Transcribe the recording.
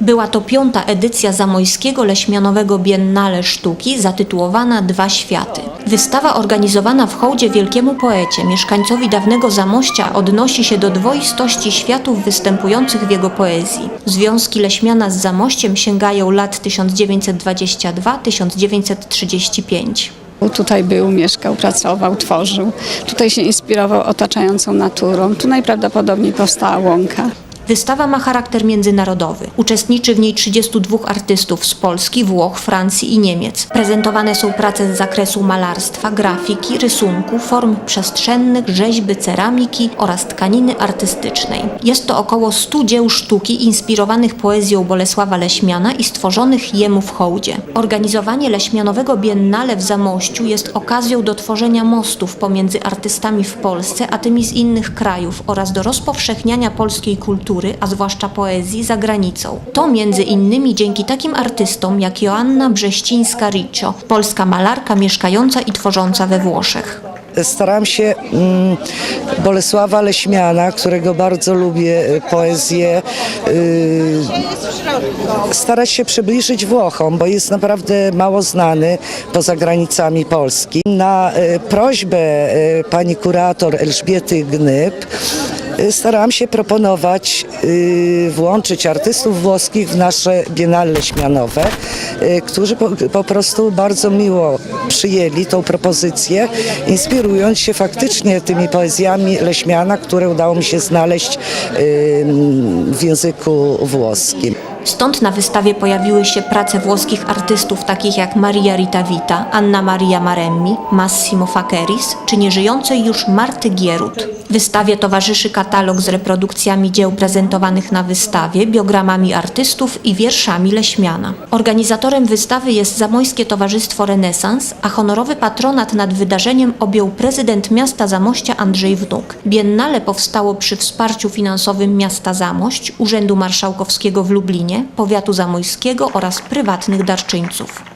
Była to piąta edycja zamojskiego leśmianowego Biennale Sztuki zatytułowana Dwa Światy. Wystawa organizowana w hołdzie wielkiemu poecie, mieszkańcowi dawnego Zamościa odnosi się do dwoistości światów występujących w jego poezji. Związki Leśmiana z Zamościem sięgają lat 1922-1935. Tutaj był, mieszkał, pracował, tworzył. Tutaj się inspirował otaczającą naturą. Tu najprawdopodobniej powstała łąka. Wystawa ma charakter międzynarodowy. Uczestniczy w niej 32 artystów z Polski, Włoch, Francji i Niemiec. Prezentowane są prace z zakresu malarstwa, grafiki, rysunku, form przestrzennych, rzeźby, ceramiki oraz tkaniny artystycznej. Jest to około 100 dzieł sztuki inspirowanych poezją Bolesława Leśmiana i stworzonych jemu w hołdzie. Organizowanie Leśmianowego Biennale w Zamościu jest okazją do tworzenia mostów pomiędzy artystami w Polsce, a tymi z innych krajów oraz do rozpowszechniania polskiej kultury, a zwłaszcza poezji, za granicą. To między innymi dzięki takim artystom jak Joanna Brześcińska-Riccio, polska malarka mieszkająca i tworząca we Włoszech. Staram się mm, Bolesława Leśmiana, którego bardzo lubię y, poezję, y, starać się przybliżyć Włochom, bo jest naprawdę mało znany poza granicami Polski. Na y, prośbę pani kurator Elżbiety Gnyb starałam się proponować, y, włączyć artystów włoskich w nasze biennale leśmianowe, y, którzy po, po prostu bardzo miło przyjęli tą propozycję, inspirując się faktycznie tymi poezjami Leśmiana, które udało mi się znaleźć y, w języku włoskim. Stąd na wystawie pojawiły się prace włoskich artystów takich jak Maria Rita Vita, Anna Maria Maremmi, Massimo Fakeris czy nieżyjącej już Marty Gierut. Wystawie towarzyszy katalog z reprodukcjami dzieł prezentowanych na wystawie, biogramami artystów i wierszami Leśmiana. Organizatorem wystawy jest Zamojskie Towarzystwo Renesans, a honorowy patronat nad wydarzeniem objął prezydent miasta Zamościa Andrzej Wnuk. Biennale powstało przy wsparciu finansowym miasta Zamość, Urzędu Marszałkowskiego w Lublinie, Powiatu Zamojskiego oraz prywatnych darczyńców.